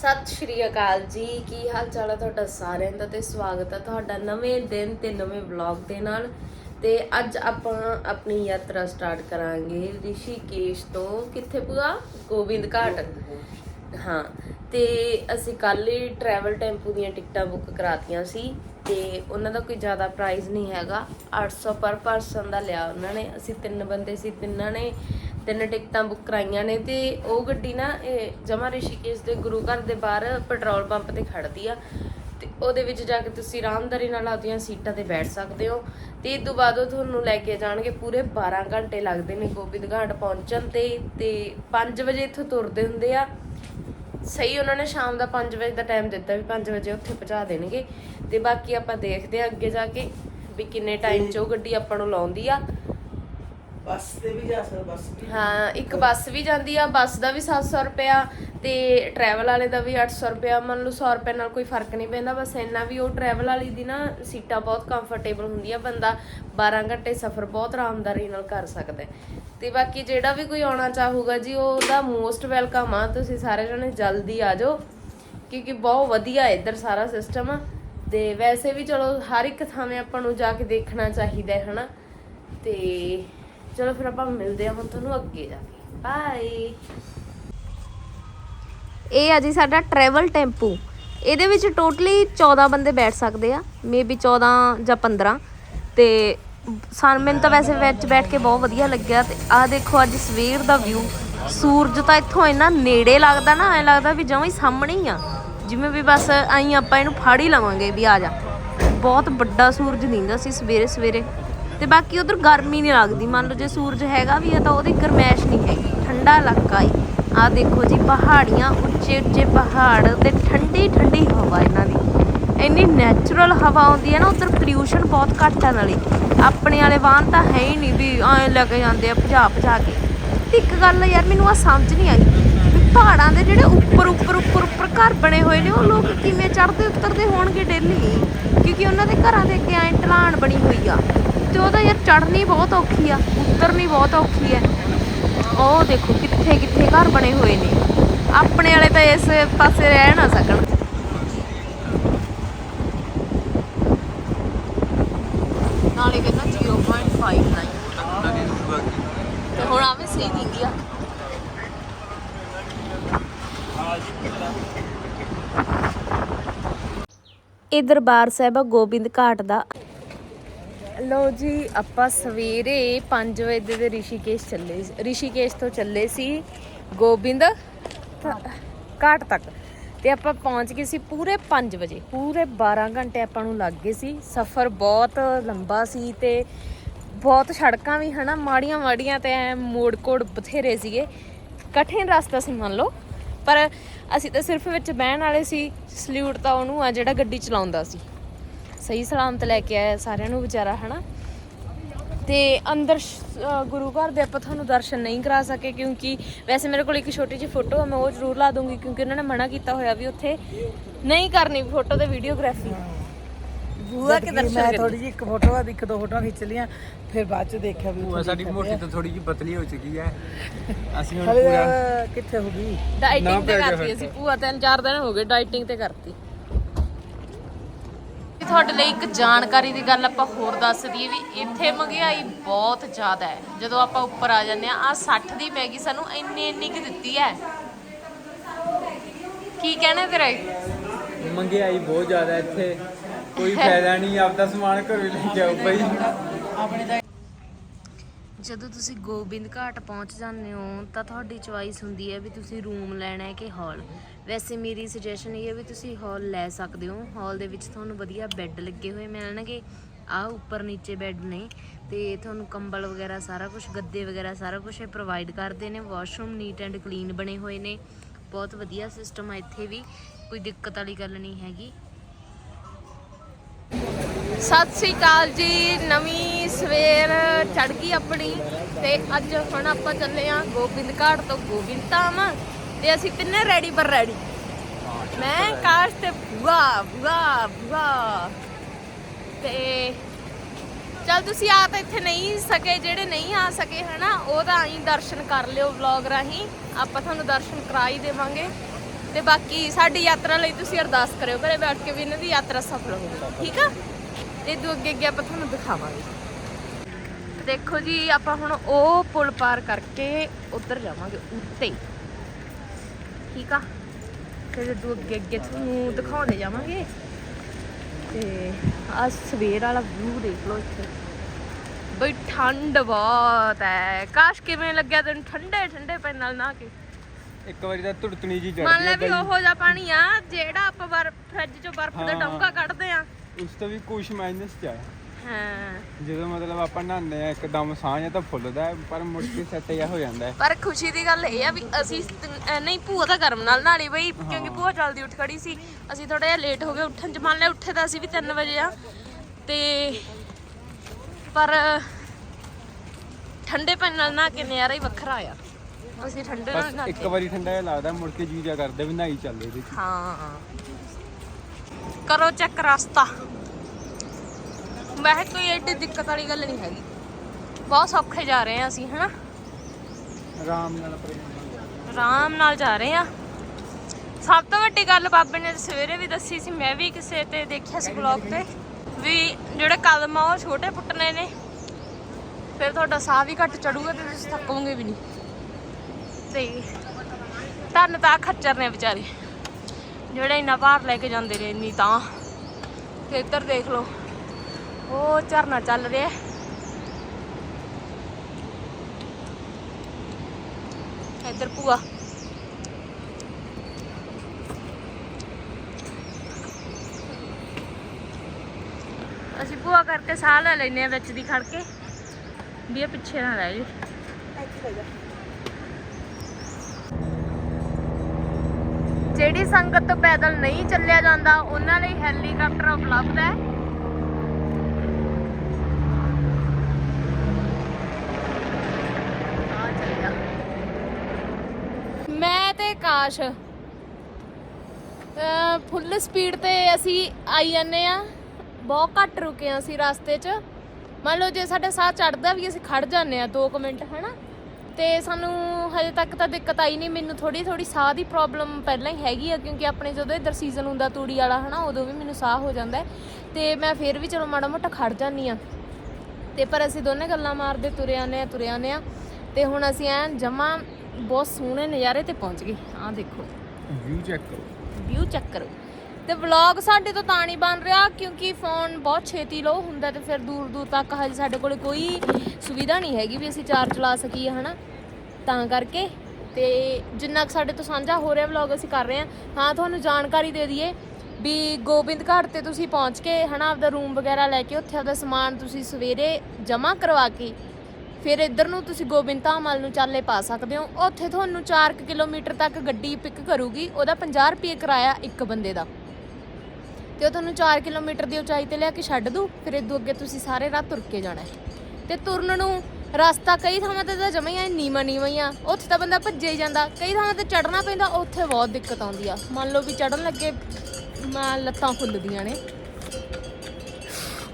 ਸਤਿ ਸ਼੍ਰੀ ਅਕਾਲ ਜੀ। ਕੀ ਹਾਲ ਚਾਲ ਹੈ ਤੁਹਾਡਾ ਸਾਰਿਆਂ ਦਾ ਤੇ ਸਵਾਗਤ ਹੈ ਤੁਹਾਡਾ ਨਵੇਂ ਦਿਨ ਤੇ ਨਵੇਂ ਵਲੌਗ ਦੇ ਨਾਲ। ਤੇ ਅੱਜ ਆਪਾਂ ਆਪਣੀ ਯਾਤਰਾ ਸਟਾਰਟ ਕਰਾਂਗੇ ਰਿਸ਼ੀਕੇਸ਼ ਤੋਂ। ਕਿੱਥੇ ਪੂਆ ਗੋਬਿੰਦ ਘਾਟ। ਹਾਂ, ਤੇ ਅਸੀਂ ਕੱਲ ਹੀ ਟਰੈਵਲ ਟੈਂਪੂ ਦੀਆਂ ਟਿਕਟਾਂ ਬੁੱਕ ਕਰਾਤੀਆਂ ਸੀ ਤੇ ਉਹਨਾਂ ਦਾ ਕੋਈ ਜ਼ਿਆਦਾ ਪ੍ਰਾਈਸ ਨਹੀਂ ਹੈਗਾ। 800 ਪਰ ਪਰਸਨ ਦਾ ਲਿਆ ਉਹਨਾਂ ਨੇ। ਅਸੀਂ ਤਿੰਨ ਬੰਦੇ ਸੀ, ਤਿੰਨਾਂ ਨੇ ਤਿੰਨ ਟਿਕਟਾਂ ਬੁੱਕ ਕਰਾਈਆਂ ਨੇ ਤੇ ਉਹ ਗੱਡੀ ਨਾ ਇਹ ਜਮਾ ਰਿਸ਼ੀਕੇਸ਼ ਦੇ ਗੁਰੂ ਘਰ ਦੇ ਬਾਹਰ ਪੈਟਰੋਲ ਪੰਪ ਤੇ ਖੜਦੀ ਆ। ਤੇ ਉਹਦੇ ਵਿੱਚ ਜਾ ਕੇ ਤੁਸੀਂ ਆਰਾਮਦਾਰੀ ਨਾਲ ਆਪਦੀਆਂ ਸੀਟਾਂ ਤੇ ਬੈਠ ਸਕਦੇ ਹੋ। ਤੇ ਇਸ ਤੋਂ ਬਾਅਦ ਉਹ ਤੁਹਾਨੂੰ ਲੈ ਕੇ ਜਾਣਗੇ ਪੂਰੇ 12 ਘੰਟੇ ਲੱਗਦੇ ਨੇ ਗੋਬਿੰਦ ਘਾਟ ਪਹੁੰਚਣ ਤੇ। ਤੇ 5 ਵਜੇ ਇੱਥੋਂ ਤੁਰਦੇ ਹੁੰਦੇ ਆ। ਸਹੀ ਉਹਨਾਂ ਨੇ ਸ਼ਾਮ ਦਾ 5 ਵਜੇ ਦਾ ਟਾਈਮ ਦਿੱਤਾ ਵੀ 5 ਵਜੇ ਉੱਥੇ ਪਹੁੰਚਾ ਦੇਣਗੇ। ਤੇ ਬਾਕੀ ਆਪਾਂ ਦੇਖਦੇ ਆ ਅੱਗੇ ਜਾ ਕੇ ਵੀ ਕਿੰਨੇ ਟਾਈਮ 'ਚ ਉਹ ਗੱਡੀ ਆਪਾਂ ਨੂੰ ਲਾਉਂਦੀ ਆ। ਬੱਸ ਤੇ ਵੀ ਜਾ ਸਕਦਾ ਬੱਸ ਵੀ? ਹਾਂ, ਇੱਕ ਬੱਸ ਵੀ ਜਾਂਦੀ ਆ, ਬੱਸ ਦਾ ਵੀ 700 ਰੁਪਿਆ ਤੇ ਟਰੈਵਲ ਵਾਲੇ ਦਾ ਵੀ 800 ਰੁਪਿਆ ਮੰਨ ਲਓ 100 ਰੁਪਏ ਨਾਲ ਕੋਈ ਫ਼ਰਕ ਨਹੀਂ ਪੈਂਦਾ, ਬਸ ਇੰਨਾ ਵੀ ਉਹ ਟਰੈਵਲ ਵਾਲੀ ਦੀ ਨਾ ਸੀਟਾਂ ਬਹੁਤ ਕੰਫਰਟੇਬਲ ਹੁੰਦੀਆਂ, ਬੰਦਾ 12 ਘੰਟੇ ਸਫ਼ਰ ਬਹੁਤ ਆਰਾਮਦਾਰੀ ਨਾਲ ਕਰ ਸਕਦਾ ਹੈ। ਤੇ ਬਾਕੀ ਜਿਹੜਾ ਵੀ ਕੋਈ ਆਉਣਾ ਚਾਹੂਗਾ ਜੀ, ਉਹਦਾ ਮੋਸਟ ਵੈਲਕਮ ਆ, ਤੁਸੀਂ ਸਾਰੇ ਜਣੇ ਜਲਦੀ ਆ ਜਾਓ, ਕਿਉਂਕਿ ਬਹੁਤ ਵਧੀਆ ਇੱਧਰ ਸਾਰਾ ਸਿਸਟਮ ਤੇ ਵੈਸੇ ਵੀ ਚਲੋ ਹਰ ਇੱਕ ਥਾਵੇਂ ਆਪਾਂ ਨੂੰ ਜਾ ਕੇ ਦੇਖਣਾ ਚਾਹੀਦਾ ਹੈ, ਹਨਾ? ਤੇ ਚਲੋ ਫਿਰ ਆਪਾਂ ਮਿਲਦੇ ਹਾਂ ਹੁਣ ਤੁਹਾਨੂੰ ਅੱਗੇ ਜਾ ਕੇ। ਬਾਏ ਇਹ ਆ ਜੀ ਸਾਡਾ ਟਰੈਵਲ ਟੈਂਪੂ ਇਹਦੇ ਵਿੱਚ ਟੋਟਲੀ 14 ਬੰਦੇ ਬੈਠ ਸਕਦੇ ਆ ਮੇਬੀ 14 ਜਾਂ 15 ਤੇ ਸਾਨੂੰ ਮੈਨੂੰ ਤਾਂ ਵੈਸੇ ਵਿੱਚ ਬੈਠ ਕੇ ਬਹੁਤ ਵਧੀਆ ਲੱਗਿਆ ਤੇ ਆਹ ਦੇਖੋ ਅੱਜ ਸਵੇਰ ਦਾ ਵਿਊ ਸੂਰਜ ਤਾਂ ਇੱਥੋਂ ਇੰਨਾ ਨੇੜੇ ਲੱਗਦਾ ਨਾ, ਐ ਲੱਗਦਾ ਵੀ ਜਮਾਂ ਹੀ ਸਾਹਮਣੇ ਹੀ ਆ। ਜਿਵੇਂ ਵੀ ਬਸ ਆਈ ਆਪਾਂ ਇਹਨੂੰ ਫੜ ਹੀ ਲਵਾਂਗੇ ਵੀ ਆ ਜਾ। ਬਹੁਤ ਵੱਡਾ ਸੂਰਜ ਦਿੰਦਾ ਸੀ ਸਵੇਰੇ ਸਵੇਰੇ ਤੇ ਬਾਕੀ ਉਧਰ ਗਰਮੀ ਨਹੀਂ ਲੱਗਦੀ। ਮੰਨ ਲਓ ਜੇ ਸੂਰਜ ਹੈਗਾ ਵੀ ਆ ਤਾਂ ਉਹਦੀ ਗਰਮੈਸ਼ ਨਹੀਂ ਹੈਗੀ। ਠੰਡਾ ਇਲਾਕਾ ਈ। ਆ ਦੇਖੋ ਜੀ, ਪਹਾੜੀਆਂ, ਉੱਚੇ ਉੱਚੇ ਪਹਾੜ ਤੇ ਠੰਡੀ ਠੰਡੀ ਹਵਾ ਇਹਨਾਂ ਦੀ। ਇੰਨੀ ਨੈਚੁਰਲ ਹਵਾ ਆਉਂਦੀ ਹੈ ਨਾ, ਉਧਰ ਪੋਲਿਊਸ਼ਨ ਬਹੁਤ ਘੱਟ ਆ ਨਾਲੇ। ਆਪਣੇ ਵਾਲੇ ਵਾਹਨ ਤਾਂ ਹੈ ਹੀ ਨਹੀਂ ਵੀ ਐਂ ਲੈ ਕੇ ਜਾਂਦੇ ਆ ਭਜਾ ਭਜਾ ਕੇ। ਤੇ ਇੱਕ ਗੱਲ ਯਾਰ, ਮੈਨੂੰ ਆ ਸਮਝ ਨਹੀਂ ਆਈ ਵੀ ਪਹਾੜਾਂ ਦੇ ਜਿਹੜੇ ਉੱਪਰ ਉੱਪਰ ਉੱਪਰ ਉੱਪਰ ਘਰ ਬਣੇ ਹੋਏ ਨੇ, ਉਹ ਲੋਕ ਕਿਵੇਂ ਚੜ੍ਹਦੇ ਉਤਰਦੇ ਹੋਣਗੇ ਡੇਲੀ ਕਿਉਂਕਿ ਉਹਨਾਂ ਦੇ ਘਰਾਂ ਦੇ ਅੱਗੇ ਐਂ ਢਲਾਣ ਬਣੀ ਹੋਈ ਆ। ਤੇ ਉਹਦਾ ਯਾਰ ਚੜ੍ਹਨੀ ਬਹੁਤ ਔਖੀ ਆ, ਉਤਰਨੀ ਬਹੁਤ ਔਖੀ ਆ। ਉਹ ਦੇਖੋ ਕਿੱਥੇ ਕਿੱਥੇ ਘਰ ਬਣੇ ਹੋਏ ਨੇ। ਆਪਣੇ ਵਾਲੇ ਤਾਂ ਇਸ ਪਾਸੇ ਰਹਿ ਨਾ ਸਕਣ। ਨਾਲੇ ਕਹਿੰਦਾ 0.59 ਤੇ ਹੁਣ ਆਵੇਂ ਸਹੀ ਦਿੰਦੀ ਆ। ਇਹ ਦਰਬਾਰ ਸਾਹਿਬ ਗੋਬਿੰਦ ਘਾਟ ਦਾ। ਲੋ ਜੀ ਆਪਾਂ ਸਵੇਰੇ 5 ਵਜੇ ਦੇ ਰਿਸ਼ੀਕੇਸ਼ ਚੱਲੇ ਸੀ- ਰਿਸ਼ੀਕੇਸ਼ ਤੋਂ ਚੱਲੇ ਸੀ ਗੋਬਿੰਦ ਘਾਟ। ਤੱਕ। ਤੇ ਆਪਾਂ ਪਹੁੰਚ ਗਏ ਸੀ ਪੂਰੇ 5 ਵਜੇ। ਪੂਰੇ 12 ਘੰਟੇ ਆਪਾਂ ਨੂੰ ਲੱਗ ਗਏ ਸੀ। ਸਫ਼ਰ ਬਹੁਤ ਲੰਬਾ ਸੀ ਤੇ ਬਹੁਤ ਸੜਕਾਂ ਵੀ ਹਨਾ ਮਾੜੀਆਂ ਮਾੜੀਆਂ ਤੇ ਐਂ ਮੋੜ ਕੋੜ ਬਥੇਰੇ ਸੀਗੇ। ਕਠਿਨ ਰਸਤਾ ਸੀ ਮੰਨ ਲਓ। ਪਰ ਅਸੀਂ ਤਾਂ ਸਿਰਫ ਵਿੱਚ ਬਹਿਣ ਵਾਲੇ ਸੀ। ਸਲੂਟ ਤਾਂ ਉਹਨੂੰ ਆ ਜਿਹੜਾ ਗੱਡੀ ਚਲਾਉਂਦਾ ਸੀ। ਸਹੀ ਸਲਾਮਤ ਲੈ ਕੇ ਆਇਆ ਸਾਰਿਆਂ ਨੂੰ ਵਿਚਾਰਾ ਹਨਾ? ਤੇ ਅੰਦਰ ਗੁਰੂ ਘਰ ਦੇ ਆਪਾਂ ਤੁਹਾਨੂੰ ਦਰਸ਼ਨ ਨਹੀਂ ਕਰਾ ਸਕੇ ਕਿਉਂਕਿ ਵੈਸੇ ਮੇਰੇ ਕੋਲ ਇੱਕ ਛੋਟੀ ਜਿਹੀ ਫੋਟੋ ਹੈ ਮੈਂ ਉਹ ਜ਼ਰੂਰ ਲਾ ਦੂੰਗੀ ਕਿਉਂਕਿ ਉਹਨਾਂ ਨੇ ਮਨਾ ਕੀਤਾ ਹੋਇਆ ਵੀ ਉੱਥੇ ਨਹੀਂ ਕਰਨੀ ਫੋਟੋ ਤੇ ਵੀਡੀਓਗ੍ਰਾਫੀ। ਬੂਆ ਕੇ ਮੈਂ ਦਰਸ਼ਨ ਥੋੜੀ ਜਿਹੀ ਇੱਕ ਫੋਟੋ ਆ ਇੱਕ ਦੋ ਫੋਟੋਆਂ ਖਿੱਚ ਲੀਆਂ ਫਿਰ ਬਾਅਦ ਚ ਦੇਖਿਆ ਵੀ ਸਾਡੀ ਮੋਟੀ ਪਿਆ। ਤੋਂ ਥੋੜੀ ਜਿਹੀ ਪਤਲੀ ਹੋ ਚੁੱਕੀ ਹੈ। ਅਸੀਂ ਹੁਣ ਪੂਰਾ ਕਿੱਥੇ ਹੋ ਗਈ? ਡਾਈਟਿੰਗ ਤੇ ਕਰਤੀ ਅਸੀਂ ਭੂਆ ਤਿੰਨ ਚਾਰ ਦਿਨ ਹੋ ਗਏ ਡਾਈਟਿੰਗ ਤੇ ਕਰਤੀ। ਤੁਹਾਡੇ ਲਈ ਇੱਕ ਜਾਣਕਾਰੀ ਦੀ ਗੱਲ ਆਪਾਂ ਹੋਰ ਦੱਸ ਦਈਏ ਵੀ ਇੱਥੇ ਮਹਿੰਗਾਈ ਬਹੁਤ ਜ਼ਿਆਦਾ ਹੈ। ਜਦੋਂ ਆਪਾਂ ਉੱਪਰ ਆ ਜਾਂਦੇ ਆ ਆ 60 ਦੀ ਮੈਗੀ ਸਾਨੂੰ ਇੰਨੀ ਇੰਨੀ ਕਿ ਦਿੱਤੀ ਹੈ। ਕੀ ਕਹਿਣਾ ਤੇਰਾ ਮੰਗਿਆਈ ਬਹੁਤ ਜ਼ਿਆਦਾ ਇੱਥੇ। ਕੋਈ ਫਾਇਦਾ ਨਹੀਂ ਆਪਦਾ ਸਮਾਨ ਘਰੋਂ ਲੈ ਕੇ ਆਓ ਬਈ ਜਦੋਂ ਤੁਸੀਂ ਗੋਬਿੰਦ ਘਾਟ ਪਹੁੰਚ ਜਾਂਦੇ ਹੋ ਤਾਂ ਤੁਹਾਡੀ ਚੁਆਇਸ ਹੁੰਦੀ ਹੈ ਵੀ ਤੁਸੀਂ ਰੂਮ ਲੈਣਾ ਹੈ ਕਿ ਹਾਲ। ਵੈਸੇ ਮੇਰੀ ਸੁਜੈਸ਼ਨ ਇਹ ਹੈ ਵੀ ਤੁਸੀਂ ਹਾਲ ਲੈ ਸਕਦੇ ਹੋ। ਹਾਲ ਦੇ ਵਿੱਚ ਤੁਹਾਨੂੰ ਵਧੀਆ ਬੈੱਡ ਲੱਗੇ ਹੋਏ। ਮਿਲਣਗੇ ਆ ਉੱਪਰ ਨੀਚੇ ਬੈੱਡ ਨੇ ਤੇ ਤੁਹਾਨੂੰ ਕੰਬਲ ਵਗੈਰਾ ਸਾਰਾ ਕੁਝ ਗੱਦੇ ਵਗੈਰਾ ਸਾਰਾ ਕੁਝ ਇਹ ਪ੍ਰੋਵਾਈਡ ਕਰਦੇ ਨੇ। ਵਾਸ਼ਰੂਮ ਨੀਟ ਐਂਡ ਕਲੀਨ ਬਣੇ ਹੋਏ ਨੇ। ਬਹੁਤ ਵਧੀਆ ਸਿਸਟਮ ਆ ਇੱਥੇ ਵੀ। ਕੋਈ ਦਿੱਕਤ ਵਾਲੀ ਗੱਲ ਨਹੀਂ ਹੈਗੀ। ਸਤਿ ਸ੍ਰੀ ਅਕਾਲ ਜੀ। ਨਵੀਂ ਸਵੇਰ ਚੜ ਗਈ ਆਪਣੀ। ਤੇ ਅੱਜ ਹੁਣ ਆਪਾਂ ਚੱਲੇ ਆ ਗੋਬਿੰਦ ਘਾਟ ਤੋਂ ਗੋਬਿੰਦ ਧਾਮ। ਤੇ ਅਸੀਂ ਤਿੰਨੇ ਰੈਡੀ ਪਰ ਰੈਡੀ ਮੈਂ ਕਾਸ਼ ਤੇ ਬੁਆ ਬੁਆ ਬੁਆ ਤੇ ਚਲ ਤੁਸੀਂ ਆ ਤਾਂ ਇੱਥੇ ਨਹੀਂ ਸਕੇ, ਜਿਹੜੇ ਨਹੀਂ ਆ ਸਕੇ, ਹਨਾ, ਉਹ ਤਾਂ ਆਈ ਦਰਸ਼ਨ ਕਰ ਲਿਓ ਵਲੌਗ ਰਾਹੀਂ। ਆਪਾਂ ਤੁਹਾਨੂੰ ਦਰਸ਼ਨ ਕਰਾ ਹੀ ਦੇਵਾਂਗੇ। ਤੇ ਬਾਕੀ ਸਾਡੀ ਯਾਤਰਾ ਲਈ ਤੁਸੀਂ ਅਰਦਾਸ ਕਰਿਓ ਘਰੇ ਬੈਠ ਕੇ ਵੀ ਇਹਨਾਂ ਦੀ ਯਾਤਰਾ ਸਫਲ ਹੋਵੇ। ਠੀਕ ਆ? ਤੇ ਇਦੋਂ ਅੱਗੇ ਅੱਗੇ ਆਪਾਂ ਤੁਹਾਨੂੰ ਦਿਖਾਵਾਂਗੇ। ਦੇਖੋ ਜੀ, ਆਪਾਂ ਹੁਣ ਉਹ ਪੁਲ ਪਾਰ ਕਰਕੇ ਉੱਧਰ ਜਾਵਾਂਗੇ, ਉੱਤੇ। ਠੀਕ ਆ? ਫਿਰ ਇਦੋਂ ਅੱਗੇ ਅੱਗੇ ਤੁਹਾਨੂੰ ਦਿਖਾਉਂਦੇ ਜਾਵਾਂਗੇ। ਤੇ ਆ ਸਵੇਰ ਵਾਲਾ ਵਿਊ ਦੇਖ ਲਓ ਇੱਥੇ। ਬਈ ਠੰਡ ਬਹੁਤ ਹੈ ਕਾਸ਼ ਕਿਵੇਂ ਲੱਗਿਆ ਤੈਨੂੰ? ਠੰਡੇ ਠੰਡੇ ਪੈਨ ਨਾਲ ਨਾ ਕੇ। ਇੱਕ ਵਾਰੀ ਤਾਂ ਧੁੜਤਣੀ ਜੀ ਮੰਨ ਲੈ ਚੜਦੀ ਵੀ ਉਹੋ ਜਿਹਾ ਪਾਣੀ ਆ ਜਿਹੜਾ ਆਪਾਂ ਬਰਫ ਫ੍ਰਿਜ ਚੋਂ ਬਰਫ ਦਾ। ਡੌਂਗਾ ਕੱਢਦੇ ਆ। ਉਸ ਤੋਂ ਵੀ ਕੁਛ ਮਾਈਨਸ ਚ ਆ। ਹਾਂ। ਜਦੋਂ ਮਤਲਬ ਆਪਾਂ ਨਹਾਉਂਦੇ ਆ ਇੱਕਦਮ ਸਾਹ ਜਾਂ ਤਾਂ ਫੁੱਲਦਾ ਹੈ, ਪਰ ਮੁੜ ਕੇ ਸੈੱਟ ਜਿਹਾ ਹੋ ਜਾਂਦਾ ਹੈ। ਪਰ ਖੁਸ਼ੀ ਦੀ ਗੱਲ ਇਹ ਆ ਵੀ ਅਸੀਂ ਅਹ ਨਹੀਂ ਭੂਆ ਤਾਂ ਗਰਮ ਨਾਲ ਨਾਲੀ ਬਈ ਕਿਉਂਕਿ ਭੂਆ ਜਲਦੀ ਉੱਠ ਖੜੀ ਸੀ। ਅਸੀਂ ਥੋੜਾ ਜਿਹਾ ਲੇਟ ਹੋ ਗਏ ਉੱਠਣ ਚ ਮੰਨ ਲਿਆ ਉੱਠੇ ਤਾਂ ਅਸੀਂ ਵੀ 3 ਵਜੇ ਆ। ਤੇ ਪਰ ਠੰਡੇ ਪਾਣੀ ਨਾਲ ਨਾ ਕੇ ਨਜ਼ਾਰਾ ਹੀ ਵੱਖਰਾ ਆ। ਅਸੀਂ ਠੰਡੇ ਨਾਲ ਬਸ ਨਾ ਇੱਕ ਵਾਰੀ ਠੰਡਾ ਜਿਹਾ ਲੱਗਦਾ ਮੁੜ ਕੇ ਜੀ ਜਿਹਾ ਕਰਦੇ ਵੀ ਨਹਾਈ ਚੱਲੇ ਇਹਦੇ 'ਚ। ਹਾਂ। ਕਰੋ ਚੈੱਕ ਰਸਤਾ। ਵੈਸੇ ਕੋਈ ਏਡੀ ਦਿੱਕਤ ਵਾਲੀ ਗੱਲ ਨਹੀਂ ਹੈਗੀ। ਬਹੁਤ ਸੌਖੇ ਜਾ ਰਹੇ ਆ ਅਸੀਂ ਹਨਾ? ਆਰਾਮ ਨਾਲ ਆਰਾਮ ਨਾਲ ਜਾ ਰਹੇ ਆ ਸਭ ਤੋਂ ਵੱਡੀ ਗੱਲ ਬਾਬੇ ਨੇ ਸਵੇਰੇ ਵੀ ਦੱਸੀ ਸੀ ਮੈਂ ਵੀ ਕਿਸੇ ਤੇ ਦੇਖਿਆ ਸੀ ਬਲੌਗ ਤੇ। ਵੀ ਜਿਹੜੇ ਕਦਮ ਆ ਉਹ ਛੋਟੇ ਪੁੱਟਣੇ ਨੇ। ਫਿਰ ਤੁਹਾਡਾ ਸਾਹ ਵੀ ਘੱਟ ਚੜੂਗਾ ਤੇ ਤੁਸੀਂ ਥੱਕੋਗੇ ਵੀ ਨਹੀਂ। ਤੇ ਧੰਨ ਤਾਂ ਖੱਚਰ ਨੇ ਵਿਚਾਰੇ। ਜਿਹੜੇ ਇੰਨਾ ਭਾਰ ਲੈ ਕੇ ਜਾਂਦੇ ਨੇ ਇੰਨੀ ਤਾਂ। ਤੇ ਇੱਧਰ ਦੇਖ ਲਓ। ਉਹ ਝਰਨਾ ਚੱਲ ਰਿਹਾ। ਇੱਧਰ ਭੂਆ। ਅਸੀਂ ਭੂਆ ਕਰਕੇ ਸਾਹ ਲੈ ਲੈਨੇ ਆ ਵਿੱਚ ਦੀ ਖੜ ਕੇ। ਵੀ ਇਹ ਪਿੱਛੇ ਨਾ ਰਹਿ ਜੇ ਜਿਹੜੀ ਸੰਗਤ ਤੋਂ ਪੈਦਲ ਨਹੀਂ ਚੱਲਿਆ ਜਾਂਦਾ, ਉਹਨਾਂ ਲਈ ਹੈਲੀਕਾਪਟਰ ਉਪਲਬਧ ਹੈ ਆ ਚੱਲਿਆ ਮੈਂ ਤੇ ਕਾਸ਼ ਫੁੱਲ ਸਪੀਡ ਤੇ ਅਸੀਂ ਆਈ ਜਾਂਦੇ ਆ ਬਹੁਤ ਘੱਟ ਰੁਕੇ ਆ ਅਸੀਂ ਰਸਤੇ 'ਚ। ਮੰਨ ਲਓ ਜੇ ਸਾਡਾ ਸਾਹ ਚੜਦਾ ਵੀ ਅਸੀਂ ਖੜ ਜਾਂਦੇ ਆ 2 ਮਿੰਟ, ਹਨਾ? ਤੇ ਸਾਨੂੰ ਹਜੇ ਤੱਕ ਤਾਂ ਦਿੱਕਤ ਆਈ ਨਹੀਂ। ਮੈਨੂੰ ਥੋੜੀ ਥੋੜੀ ਸਾਹ ਦੀ ਪ੍ਰੋਬਲਮ ਪਹਿਲਾਂ ਹੀ ਹੈਗੀ ਆ, ਕਿਉਂਕਿ ਆਪਣੇ ਜਦੋਂ ਇਧਰ ਸੀਜ਼ਨ ਹੁੰਦਾ ਤੂੜੀ ਵਾਲਾ, ਹਨਾ, ਉਦੋਂ ਵੀ ਮੈਨੂੰ ਸਾਹ ਹੋ ਜਾਂਦਾ। ਹੈ ਤੇ ਮੈਂ ਫੇਰ ਵੀ ਚਲੋ ਮਾੜਾ ਮੋਟਾ ਖੜ ਜਾਂਦੀ ਆ ਤੇ ਪਰ ਅਸੀਂ ਦੋਨੇ ਗੱਲਾਂ ਮਾਰਦੇ ਤੁਰੇ ਆਨੇ ਆ ਤੁਰੇ ਆਨੇ ਆ ਤੇ ਹੁਣ ਅਸੀਂ ਐਨ ਜਮਾ ਬਹੁਤ ਸੋਹਣੇ ਨਜ਼ਾਰੇ ਤੇ ਪਹੁੰਚ ਗਏ। ਆਹ ਦੇਖੋ। ਵਿਊ ਚੈੱਕ ਕਰੋ। ਵਿਊ ਚੈੱਕ ਕਰੋ। ਤੇ ਵਲੌਗ ਸਾਡੇ ਤੋਂ ਤਾਂ ਨਹੀਂ ਬਣ ਰਿਹਾ ਕਿਉਂਕਿ ਫੋਨ ਬਹੁਤ ਛੇਤੀ ਲੋ ਹੁੰਦਾ ਤੇ ਫਿਰ ਦੂਰ ਦੂਰ ਤੱਕ ਹਜੇ ਸਾਡੇ ਕੋਲੇ ਕੋਈ ਸੁਵਿਧਾ ਨਹੀਂ ਹੈਗੀ ਵੀ ਅਸੀਂ ਚਾਰਜ ਲਾ ਸਕੀਏ ਹਨਾ? ਤਾਂ ਕਰਕੇ ਤੇ ਜਿੰਨਾ ਕੁ ਸਾਡੇ ਤੋਂ ਸਾਂਝਾ ਹੋ ਰਿਹਾ ਵਲੌਗ ਅਸੀਂ ਕਰ ਰਹੇ ਹਾਂ। ਹਾਂ ਤੁਹਾਨੂੰ ਜਾਣਕਾਰੀ ਦੇ ਦਈਏ ਵੀ ਗੋਬਿੰਦ ਘਾਟ ਤੇ ਤੁਸੀਂ ਪਹੁੰਚ ਕੇ ਹਨਾ ਆਪਦਾ ਰੂਮ ਵਗੈਰਾ ਲੈ ਕੇ ਉੱਥੇ ਆਪਦਾ ਸਮਾਨ ਤੁਸੀਂ ਸਵੇਰੇ ਜਮ੍ਹਾਂ ਕਰਵਾ ਕੇ ਫਿਰ ਇੱਧਰ ਨੂੰ ਤੁਸੀਂ ਗੋਬਿੰਦ ਧਾਮ ਵੱਲ ਨੂੰ ਚਾਲੇ ਪਾ ਸਕਦੇ ਹੋ। ਉੱਥੇ ਤੁਹਾਨੂੰ 4 ਕਿਲੋਮੀਟਰ ਤੱਕ ਗੱਡੀ ਪਿਕ ਕਰੂਗੀ। ਉਹਦਾ 50 ਰੁਪਏ ਕਿਰਾਇਆ ਇੱਕ ਬੰਦੇ ਦਾ। ਤੇ ਉਹ ਤੁਹਾਨੂੰ 4 ਕਿਲੋਮੀਟਰ ਦੀ ਉਚਾਈ ਤੇ ਲਿਆ ਕੇ ਛੱਡ ਦੂ। ਫਿਰ ਇਦੋਂ ਅੱਗੇ ਤੁਸੀਂ ਸਾਰੇ ਰਾਹ ਤੁਰ ਕੇ ਜਾਣਾ ਹੈ। ਤੇ ਤੁਰਨ ਨੂੰ ਰਸਤਾ ਕਈ ਥਾਵਾਂ ਤੇ ਤਾਂ ਜਮੇ ਆ, ਨੀਵਾਂ ਨੀਵਾਂ ਹੀ ਆ। ਉੱਥੇ ਤਾਂ ਬੰਦਾ ਭੱਜੇ ਹੀ ਜਾਂਦਾ। ਕਈ ਥਾਵਾਂ ਤੇ ਚੜਨਾ ਪੈਂਦਾ, ਉੱਥੇ ਬਹੁਤ ਦਿੱਕਤ ਆਉਂਦੀ ਆ। ਮੰਨ ਲਓ ਵੀ ਚੜਨ ਲੱਗੇ ਲੱਤਾਂ ਫੁੱਲਦੀਆਂ ਨੇ।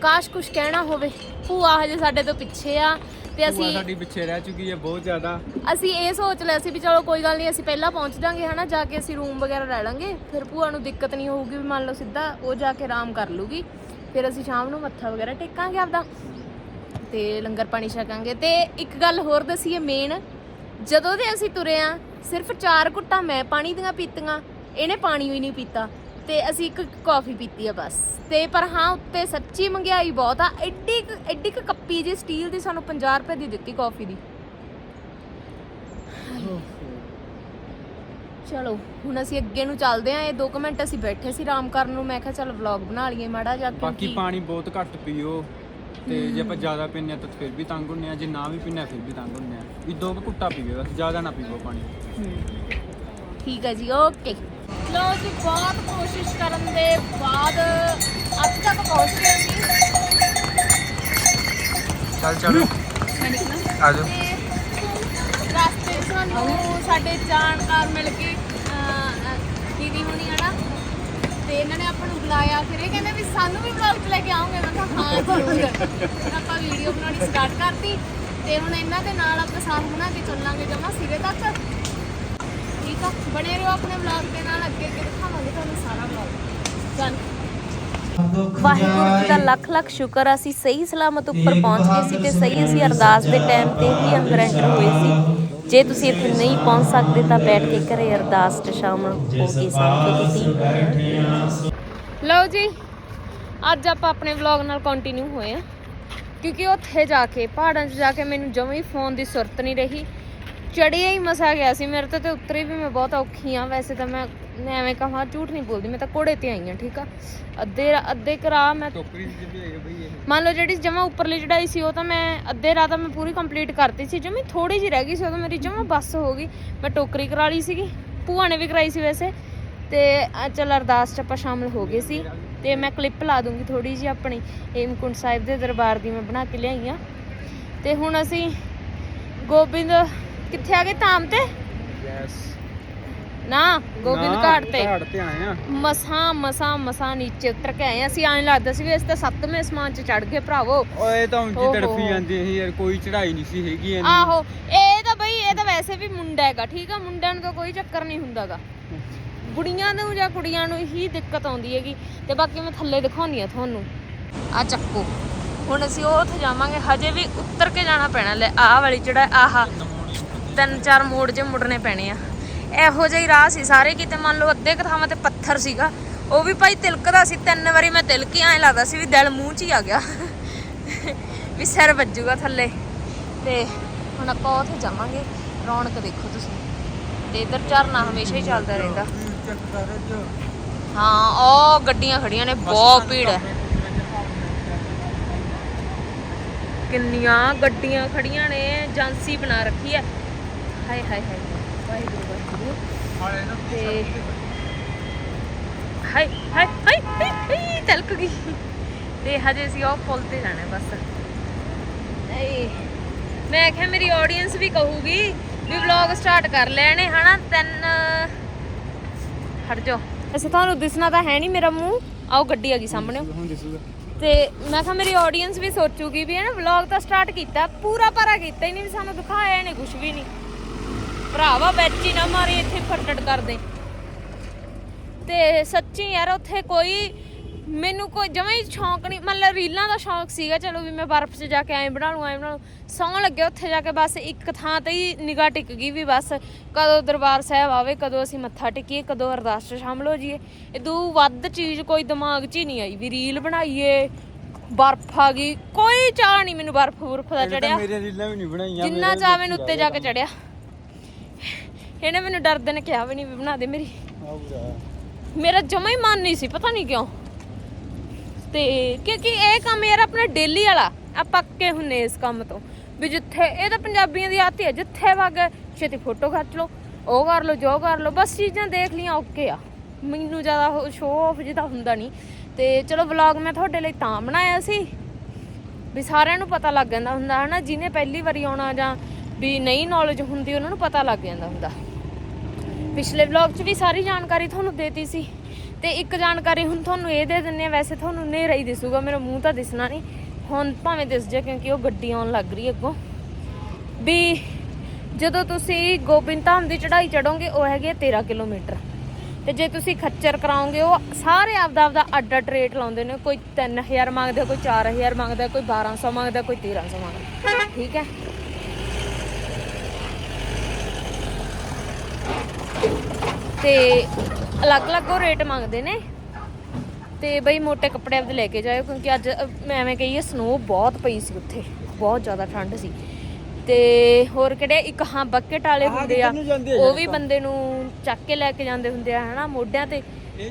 ਕਾਸ਼ ਕੁਝ ਕਹਿਣਾ ਹੋਵੇ। ਭੂਆ ਹਜੇ ਸਾਡੇ ਤੋਂ ਪਿੱਛੇ ਆ। ਤੇ ਅਸੀਂ ਸਾਡੀ ਪਿੱਛੇ ਰਹਿ ਚੁੱਕੀ ਹੈ ਬਹੁਤ ਜ਼ਿਆਦਾ। ਅਸੀਂ ਇਹ ਸੋਚ ਲਿਆ ਸੀ ਵੀ ਚਲੋ ਕੋਈ ਗੱਲ ਨਹੀਂ ਅਸੀਂ ਪਹਿਲਾਂ ਪਹੁੰਚ ਜਾਾਂਗੇ ਹਨਾ ਜਾ ਕੇ ਅਸੀਂ ਰੂਮ ਵਗੈਰਾ ਲੈ ਲਾਂਗੇ। ਫਿਰ ਭੂਆ ਨੂੰ ਦਿੱਕਤ ਨਹੀਂ ਹੋਊਗੀ ਵੀ ਮੰਨ ਲਓ ਸਿੱਧਾ ਉਹ ਜਾ ਕੇ ਆਰਾਮ ਕਰ ਲੂਗੀ। ਫਿਰ ਅਸੀਂ ਸ਼ਾਮ ਨੂੰ ਮੱਥਾ ਵਗੈਰਾ ਟੇਕਾਂਗੇ ਆਪਦਾ ਤੇ ਲੰਗਰ ਪਾਣੀ ਛਕਾਂਗੇ। ਤੇ ਇੱਕ ਗੱਲ ਹੋਰ ਦਸੀਏ ਮੇਨ ਜਦੋਂ ਦੇ ਅਸੀਂ ਤੁਰੇ ਆ ਸਿਰਫ ਚਾਰ ਘੁੱਟਾਂ ਮੈਂ ਪਾਣੀ ਦੀਆਂ ਪੀਤੀਆਂ ਇਹਨੇ ਪਾਣੀ ਵੀ ਨਹੀਂ ਪੀਤਾ। ਤੇ ਅਸੀਂ ਇੱਕ ਕਾਫੀ ਪੀਤੀ ਆ ਬਸ। ਤੇ ਪਰ ਹਾਂ ਉੱਤੇ ਸੱਚੀ ਮੰਗਿਆਈ ਬਹੁਤ ਆ। ਐਡੀ ਕੁ- ਐਡੀ ਕੁ ਕੱਪੀ ਜੀ ਸਟੀਲ ਦੀ ਸਾਨੂੰ 50 ਰੁਪਏ ਦੀ ਦਿੱਤੀ ਕਾਫੀ ਦੀ। ਚਲੋ ਹੁਣ ਅਸੀਂ ਅੱਗੇ ਨੂੰ ਚੱਲਦੇ ਆਂ। ਇਹ 2 ਮਿੰਟ ਅਸੀਂ ਬੈਠੇ ਸੀ ਆਰਾਮ ਕਰਨ ਨੂੰ। ਮੈਂ ਕਿਹਾ ਚਲ ਵਲੌਗ ਬਣਾ ਲਈਏ ਮਾੜਾ ਜਿਹਾ ਬਾਕੀ ਕਿਉਂਕਿ ਪਾਣੀ ਬਹੁਤ ਘੱਟ ਪੀਓ। ਤੇ ਜੇ ਆਪਾਂ ਜ਼ਿਆਦਾ ਪੀਂਦੇ ਹਾਂ ਤਾਂ ਫਿਰ ਵੀ ਤੰਗ ਹੁੰਨੇ ਆ। ਜੇ ਨਾ ਵੀ ਪੀਂਦੇ ਹਾਂ ਫਿਰ ਵੀ ਤੰਗ ਹੁੰਨੇ ਆ। ਵੀ ਦੋ ਕੁ ਘੁੱਟਾ ਪੀਓ ਬਸ ਜ਼ਿਆਦਾ ਨਾ ਪੀਓ ਪਾਣੀ। ਠੀਕ ਹੈ ਜੀ ਓਕੇ। ਲੋ ਜੀ ਬਹੁਤ ਕੋਸ਼ਿਸ਼ ਕਰਨ ਦੇ ਬਾਅਦ ਅੱਜ ਤੱਕ ਪਹੁੰਚ ਗਏ ਅਸੀਂ ਚੱਲ ਚੱਲ। ਆ ਜਾਓ ਰਸਤੇ ਸਾਨੂੰ ਸਾਡੇ ਜਾਣਕਾਰ ਮਿਲ ਗਏ ਦੀਦੀ ਹੁਣੀ ਹਨਾ ਤੇ ਇਹਨਾਂ ਨੇ ਆਪਾਂ ਨੂੰ ਬੁਲਾਇਆ। ਫਿਰ ਇਹ ਕਹਿੰਦੇ ਵੀ ਸਾਨੂੰ ਵੀ ਵਲੌਗ 'ਚ ਲੈ ਕੇ ਆਉਂਗੇ ਮੈਂ ਕਿਹਾ ਹਾਂ ਜ਼ਰੂਰ। ਆਪਾਂ ਵੀਡੀਓ ਬਣਾਉਣੀ ਸਟਾਰਟ ਕਰਤੀ। ਤੇ ਹੁਣ ਇਹਨਾਂ ਦੇ ਨਾਲ ਆਪਾਂ ਸਾਥ ਬਣਾ ਕੇ ਚੱਲਾਂਗੇ ਜਮਾ ਸਿਰੇ ਤੱਕ। ਠੀਕ ਠੀਕ ਆ ਬਣੇ ਰਹੋ ਆਪਣੇ ਵਲੌਗ ਦੇ ਨਾਲ ਅੱਗੇ ਅੱਗੇ ਦਿਖਾਵਾਂਗੇ ਤੁਹਾਨੂੰ ਸਾਰਾ ਵਲੌਗ ਚੱਲ। ਵਾਹਿਗੁਰੂ ਜੀ ਦਾ ਲੱਖ ਲੱਖ ਸ਼ੁਕਰ ਅਸੀਂ ਸਹੀ ਸਲਾਮਤ ਉੱਪਰ ਪਹੁੰਚ ਗਏ ਸੀ ਤੇ ਸਹੀ ਅਸੀਂ ਅਰਦਾਸ ਦੇ ਟਾਈਮ ਤੇ ਹੀ ਅੰਦਰ ਐਂਟਰ ਹੋਏ ਸੀ। ਜੇ ਤੁਸੀਂ ਇੱਥੇ ਨਹੀਂ ਪਹੁੰਚ ਸਕਦੇ ਤਾਂ ਬੈਠ ਕੇ ਘਰੇ ਅਰਦਾਸ 'ਚ ਸ਼ਾਮਲ ਹੋ ਕੇ ਸਮਝੋ ਤੁਸੀਂ। ਲਓ ਜੀ ਅੱਜ ਆਪਾਂ ਆਪਣੇ ਵਲੌਗ ਨਾਲ ਕੰਟੀਨਿਊ ਹੋਏ ਆ ਕਿਉਂਕਿ ਉੱਥੇ ਜਾ ਕੇ ਪਹਾੜਾਂ 'ਚ ਜਾ ਕੇ ਮੈਨੂੰ ਜਮਾਂ ਹੀ ਫੋਨ ਦੀ ਸੁਰਤ ਨਹੀਂ ਰਹੀ। ਚੜਿਆ ਹੀ ਮਸਾ ਗਿਆ ਸੀ ਮੇਰੇ ਤੋਂ ਤੇ ਉਤਰੀ ਵੀ ਮੈਂ ਬਹੁਤ ਔਖੀ ਆ ਵੈਸੇ ਤਾਂ ਮੈਂ ਮੈਂ ਐਵੇਂ ਕਹਾਂ ਝੂਠ ਨਹੀਂ ਬੋਲਦੀ ਮੈਂ ਤਾਂ ਘੋੜੇ ਤੇ ਆਈ ਆ ਠੀਕ ਆ? ਅੱਧੇ ਰਾ- ਅੱਧੇ ਕਰਾ ਮੈਂ ਟੋਕਰੀ ਚ ਵੀ ਹੈਗੇ ਬਈ ਇਹ। ਮੰਨ ਲਓ ਜਿਹੜੀ ਜਮਾ ਉੱਪਰਲੀ ਚੜਾਈ ਸੀ ਉਹ ਤਾਂ ਮੈਂ ਅੱਧੇ ਰਾਤ ਤਾਂ ਮੈਂ ਪੂਰੀ ਕੰਪਲੀਟ ਕਰਤੀ ਸੀ ਜਮੀ ਥੋੜੀ ਜਿਹੀ ਰਹਿ ਗਈ ਸੀ ਉਦੋਂ ਮੇਰੀ ਜਮਾ ਬੱਸ ਹੋ ਗਈ। ਮੈਂ ਟੋਕਰੀ ਕਰਾ ਲਈ ਸੀਗੀ ਭੂਆ ਨੇ ਵੀ ਕਰਾਈ ਸੀ ਵੈਸੇ। ਤੇ ਅ, ਚੱਲ ਅਰਦਾਸ ਚ ਆਪਾਂ ਸ਼ਾਮਲ ਹੋ ਗਏ ਸੀ ਤੇ ਮੈਂ ਕਲਿੱਪ ਲਾ ਦੂੰਗੀ ਥੋੜੀ ਜਿਹੀ ਆਪਣੀ ਹੇਮਕੁੰਟ ਸਾਹਿਬ ਦੇ ਦਰਬਾਰ ਦੀ ਮੈਂ ਬਣਾ ਕੇ ਲਿਆਈ ਆ। ਤੇ ਹੁਣ ਅਸੀਂ ਗੋਬਿੰਦ ਕਿੱਥੇ ਆ ਗਏ? ਧਾਮ ਤੇ? ਯੈਸ ਨਾ ਗੋਬਿੰਦ ਘਾਟ ਤੇ। ਘਾਟ ਤੇ ਆਏ ਆ। ਮਸਾਂ ਮਸਾਂ ਮਸਾਂ ਨੀਚੇ ਉਤਰ ਕੇ ਆਏ ਹਾਂ। ਅਸੀਂ ਐਂ ਲੱਗਦਾ ਸੀ ਵੀ ਇਸ ਤਾਂ ਸੱਤਵੇਂ ਅਸਮਾਨ 'ਚ ਚੜ ਗਏ ਭਰਾਵੋ। ਓਏ ਤਾਂ ਉਂਝ ਤੜਫੀ ਜਾਂਦੀ ਸੀ ਯਾਰ ਕੋਈ ਚੜਾਈ ਨਹੀਂ ਸੀ ਹੈਗੀ ਇੰਨੀ ਆਹੋ ਇਹ ਤਾਂ ਬਈ ਇਹ ਤਾਂ ਵੈਸੇ ਵੀ ਮੁੰਡਾ ਹੈਗਾ ਠੀਕ ਆ? ਮੁੰਡਿਆਂ ਨੂੰ ਤਾਂ ਕੋਈ ਚੱਕਰ ਨਹੀਂ ਹੁੰਦਾਗਾ। ਕੁੜੀਆਂ ਨੂੰ ਜਾਂ ਕੁੜੀਆਂ ਨੂੰ ਹੀ ਦਿੱਕਤ ਆਉਂਦੀ ਹੈਗੀ। ਤੇ ਬਾਕੀ ਮੈਂ ਥੱਲੇ ਦਿਖਾਉਣੀ ਆ ਤੁਹਾਨੂੰ। ਆ ਚੱਕੋ। ਹੁਣ ਅਸੀਂ ਉਹ ਉੱਥੇ ਜਾਵਾਂਗੇ ਹਜੇ ਵੀ ਉੱਤਰ ਕੇ ਜਾਣਾ ਪੈਣਾ। ਲੈ ਆਹ ਵਾਲੀ ਜਿਹੜਾ ਆਹ। ਤਿੰਨ ਚਾਰ ਮੋੜ ਜੇ ਮੁੜਨੇ ਪੈਣੇ ਆ। ਇਹੋ ਜਿਹਾ ਹੀ ਰਾਹ ਸੀ ਸਾਰੇ ਕਿਤੇ ਮੰਨ ਲਓ ਅੱਧੇ ਥਾਵਾਂ ਤੇ ਪੱਥਰ ਸੀਗਾ। ਉਹ ਵੀ ਭਾਈ ਤਿਲਕਦਾ ਸੀ ਤਿੰਨ ਵਾਰੀ ਮੈਂ ਤਿਲਕੀ ਐਂ ਲੱਗਦਾ ਸੀ ਵੀ ਦਿਲ ਮੂੰਹ 'ਚ ਹੀ ਆ ਗਿਆ। ਵੀ ਸਿਰ ਵੱਜੂਗਾ ਥੱਲੇ। ਤੇ ਹੁਣ ਆਪਾਂ ਉੱਥੇ ਜਾਵਾਂਗੇ। ਰੌਣਕ ਦੇਖੋ ਤੁਸੀਂ। ਤੇ ਇਧਰ ਝਰਨਾ ਹਮੇਸ਼ਾ ਹੀ ਚੱਲਦਾ ਰਹਿੰਦਾ। ਹਾਂ ਉਹ ਗੱਡੀਆਂ ਖੜੀਆਂ ਨੇ ਬਹੁਤ ਭੀੜ ਹੈ। ਕਿੰਨੀਆਂ ਗੱਡੀਆਂ ਖੜੀਆਂ ਨੇ ਏਜੰਸੀ ਬਣਾ ਰੱਖੀ ਹੈ। ਹੈ ਨਹੀਂ ਮੇਰਾ ਮੂੰਹ। ਆਓ ਗੱਡੀ ਆ ਗਈ ਸਾਹਮਣੇ। ਤੇ ਮੈਂ ਕਿਹਾ ਮੇਰੀ ਆਡੀਅנס ਵੀ ਸੋਚੂਗੀ ਵੀ ਪੂਰਾ ਭਰਾ ਕੀਤਾ ਹੀ ਨਹੀਂ ਸਾਨੂੰ ਦਿਖਾਇਆ ਨਹੀਂ ਕੁਝ ਵੀ ਨਹੀਂ। ਭਰਾਵਾ ਵਿੱਚ ਹੀ ਨਾ ਮਾਰੀ ਇੱਥੇ ਫੱਟੜ ਕਰਦੇ। ਤੇ ਸੱਚੀ ਯਾਰ ਉੱਥੇ ਕੋਈ ਮੈਨੂੰ ਕੋਈ ਜਮਾਂ ਹੀ ਸ਼ੌਂਕ ਨਹੀਂ। ਮਤਲਬ ਰੀਲਾਂ ਦਾ ਸ਼ੌਂਕ ਸੀਗਾ ਚਲੋ ਵੀ ਮੈਂ ਬਰਫ਼ 'ਚ ਜਾ ਕੇ ਐਂ ਬਣਾ ਲੂੰ ਐਂ ਬਣਾ ਲੂੰ ਸੌਂ ਲੱਗੇ ਉੱਥੇ ਜਾ ਕੇ ਬਸ ਇੱਕ ਥਾਂ ਤੇ ਹੀ ਨਿਗਾਹ ਟਿਕ ਗਈ ਵੀ ਬਸ ਕਦੋਂ ਦਰਬਾਰ ਸਾਹਿਬ ਆਵੇ ਕਦੋਂ ਅਸੀਂ ਮੱਥਾ ਟੇਕੀਏ ਕਦੋਂ ਅਰਦਾਸ 'ਚ ਸ਼ਾਮਲ ਹੋ ਜਾਈਏ। ਇਦੋਂ ਵੱਧ ਚੀਜ਼ ਕੋਈ ਦਿਮਾਗ 'ਚ ਹੀ ਨਹੀਂ ਆਈ ਵੀ ਰੀਲ ਬਣਾਈਏ ਬਰਫ਼ ਆ ਗਈ। ਕੋਈ ਚਾਹ ਨਹੀਂ ਮੈਨੂੰ ਬਰਫ਼ ਬੁਰਫ ਦਾ ਚੜਿਆ। ਮੇਰੇ ਰੀਲਾਂ ਵੀ ਨਹੀਂ ਬਣਾਈਆਂ ਜਿੰਨਾ ਚਾਹ ਮੈਨੂੰ ਉੱਤੇ ਜਾ ਕੇ ਚੜਿਆ। ਇਹਨੇ ਮੈਨੂੰ ਡਰਦੇ ਨੇ ਕਿਹਾ ਵੀ ਨਹੀਂ ਵੀ ਬਣਾ ਦੇ ਮੇਰੀ। ਮੇਰਾ ਜਮਾ ਹੀ ਮਨ ਨਹੀਂ ਸੀ ਪਤਾ ਨਹੀਂ ਕਿਉਂ। ਤੇ ਕਿਉਂਕਿ ਇਹ ਕੰਮ ਯਾਰ ਆਪਣਾ ਡੇਲੀ ਵਾਲਾ ਆ ਪੱਕੇ ਹੁੰਨੇ ਇਸ ਕੰਮ ਤੋਂ। ਵੀ ਜਿੱਥੇ ਇਹ ਤਾਂ ਪੰਜਾਬੀਆਂ ਦੀ ਆਦਤ ਹੈ ਜਿੱਥੇ ਵਗ ਛੇਤੀ ਫੋਟੋ ਖਿੱਚ ਲਓ ਉਹ ਕਰ ਲਓ ਜੋ ਕਰ ਲਓ ਬਸ ਚੀਜ਼ਾਂ ਦੇਖ ਲੀਆਂ ਓਕੇ ਆ। ਮੈਨੂੰ ਜ਼ਿਆਦਾ ਸ਼ੋਅ ਆਫ ਜਿਹਦਾ ਹੁੰਦਾ ਨਹੀਂ। ਤੇ ਚਲੋ ਵਲੌਗ ਮੈਂ ਤੁਹਾਡੇ ਲਈ ਤਾਂ ਬਣਾਇਆ ਸੀ ਵੀ ਸਾਰਿਆਂ ਨੂੰ ਪਤਾ ਲੱਗ ਜਾਂਦਾ ਹੁੰਦਾ ਹਨਾ ਜਿਹਨੇ ਪਹਿਲੀ ਵਾਰੀ ਆਉਣਾ ਜਾਂ ਵੀ ਨਹੀਂ ਨੌਲੇਜ ਹੁੰਦੀ, ਉਹਨਾਂ ਨੂੰ ਪਤਾ ਲੱਗ ਜਾਂਦਾ ਹੁੰਦਾ। ਪਿਛਲੇ ਵਲੌਗ 'ਚ ਵੀ ਸਾਰੀ ਜਾਣਕਾਰੀ ਤੁਹਾਨੂੰ ਦੇਤੀ ਸੀ। ਤੇ ਇੱਕ ਜਾਣਕਾਰੀ ਹੁਣ ਤੁਹਾਨੂੰ ਇਹ ਦੇ ਦਿੰਨੇ ਆ ਵੈਸੇ ਤੁਹਾਨੂੰ ਹਨੇਰਾ ਹੀ ਦਿਸੂਗਾ, ਮੇਰਾ ਮੂੰਹ ਤਾਂ ਦਿਸਣਾ ਨਹੀਂ। ਹੁਣ ਭਾਵੇਂ ਦਿਸ ਜਾ ਕਿਉਂਕਿ ਉਹ ਗੱਡੀ ਆਉਣ ਲੱਗ ਰਹੀ ਅੱਗੋਂ। ਵੀ ਜਦੋਂ ਤੁਸੀਂ ਗੋਬਿੰਦ ਧਾਮ ਦੀ ਚੜ੍ਹਾਈ ਚੜੋਗੇ ਉਹ ਹੈਗੇ ਹੈ 13 ਕਿਲੋਮੀਟਰ। ਤੇ ਜੇ ਤੁਸੀਂ ਖੱਚਰ ਕਰਾਓਗੇ, ਉਹ ਸਾਰੇ ਆਪਦਾ ਆਪਦਾ ਅੱਡ ਅੱਡ ਰੇਟ ਲਾਉਂਦੇ ਨੇ। ਕੋਈ 3000 ਮੰਗਦਾ ਕੋਈ 4000 ਮੰਗਦਾ, ਕੋਈ 1200 ਮੰਗਦਾ, ਕੋਈ 1300 ਮੰਗਦਾ। ਠੀਕ ਹੈ? ਤੇ ਅਲੱਗ-ਅਲੱਗ ਉਹ ਰੇਟ ਮੰਗਦੇ ਨੇ। ਤੇ ਬਈ ਮੋٹے ਕੱਪੜੇ ਆਪਦੇ ਲੈ ਕੇ ਜਾਇਓ ਕਿਉਂਕਿ ਅੱਜ ਮੈਂ ਐਵੇਂ ਕਹੀਏ ਸਨੋ ਬਹੁਤ ਪਈ ਸੀ ਉੱਥੇ ਬਹੁਤ ਜ਼ਿਆਦਾ ਠੰਡ ਸੀ। ਤੇ ਹੋਰ ਕਿਹੜੇ ਇੱਕ ਹਾਂ ਬਕਟ ਵਾਲੇ ਹੁੰਦੇ ਆ ਉਹ ਵੀ ਬੰਦੇ ਨੂੰ ਚੱਕ ਕੇ ਲੈ ਕੇ ਜਾਂਦੇ ਹੁੰਦੇ ਆ ਹਨਾ ਮੋਢਿਆਂ ਤੇ।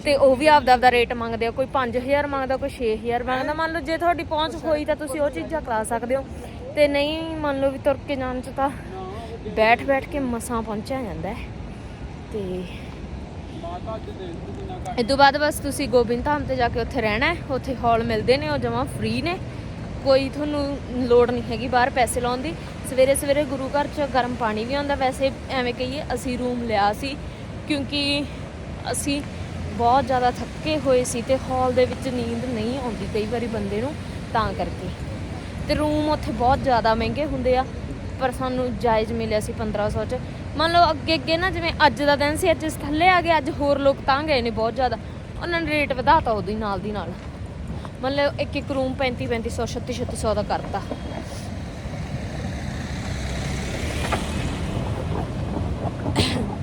ਤੇ ਉਹ ਵੀ ਆਪਦਾ ਆਪਦਾ ਰੇਟ ਮੰਗਦੇ ਆ ਕੋਈ 5000 ਮੰਗਦਾ ਕੋਈ 6000 ਮੰਗਦਾ। ਮੰਨ ਲਓ ਜੇ ਤੁਹਾਡੀ ਪਹੁੰਚ ਹੋਈ ਤਾਂ ਤੁਸੀਂ ਉਹ ਚੀਜ਼ਾਂ ਕਰਾ ਸਕਦੇ ਹੋ। ਤੇ ਨਹੀਂ ਮੰਨ ਲਓ ਵੀ ਤੁਰ ਕੇ ਜਾਣ ਚ ਤਾਂ ਬੈਠ ਬੈਠ ਕੇ ਮਸਾਂ ਪਹੁੰਚਿਆ ਜਾਂਦਾ ਹੈ। ਤੇ ਇਸ ਤੋਂ ਬਾਅਦ ਬਸ ਤੁਸੀਂ ਗੋਬਿੰਦ ਧਾਮ ਤੇ ਜਾ ਕੇ ਉੱਥੇ ਰਹਿਣਾ ਹੈ। ਉੱਥੇ ਹਾਲ ਮਿਲਦੇ ਨੇ, ਉਹ ਜਮਾ ਫ੍ਰੀ ਨੇ। ਕੋਈ ਤੁਹਾਨੂੰ ਲੋੜ ਨਹੀਂ ਹੈਗੀ ਬਾਹਰ ਪੈਸੇ ਲਾਉਣ ਦੀ। ਸਵੇਰੇ ਸਵੇਰੇ ਗੁਰੂ ਘਰ 'ਚ ਗਰਮ ਪਾਣੀ ਵੀ ਆਉਂਦਾ। ਵੈਸੇ ਐਵੇਂ ਕਹੀਏ ਅਸੀਂ ਰੂਮ ਲਿਆ ਸੀ, ਕਿਉਂਕਿ ਅਸੀਂ ਬਹੁਤ ਜ਼ਿਆਦਾ ਥੱਕੇ ਹੋਏ ਸੀ ਤੇ ਹਾਲ ਦੇ ਵਿੱਚ ਨੀਂਦ ਨਹੀਂ ਆਉਂਦੀ ਕਈ ਵਾਰੀ ਬੰਦੇ ਨੂੰ ਤਾਂ ਕਰਕੇ। ਤੇ ਰੂਮ ਉੱਥੇ ਬਹੁਤ ਜ਼ਿਆਦਾ ਮਹਿੰਗੇ ਹੁੰਦੇ ਆ, ਪਰ ਸਾਨੂੰ ਜਾਇਜ਼ ਮਿਲਿਆ ਸੀ 1500 'ਚ। ਮੰਨ ਲਓ ਅੱਗੇ ਅੱਗੇ ਨਾ ਜਿਵੇਂ ਅੱਜ ਦਾ ਦਿਨ ਸੀ, ਅੱਜ ਅਸੀਂ ਥੱਲੇ ਆ ਗਏ, ਅੱਜ ਹੋਰ ਲੋਕ ਤਾਂ ਗਏ ਨੇ ਬਹੁਤ ਜ਼ਿਆਦਾ। ਉਹਨਾਂ ਨੇ ਰੇਟ ਵਧਾਤਾ ਉਦੋਂ ਹੀ ਨਾਲ ਦੀ ਨਾਲ। ਮਤਲਬ ਇੱਕ ਇੱਕ ਰੂਮ 35 3500 36 3600 ਦਾ ਕਰਤਾ।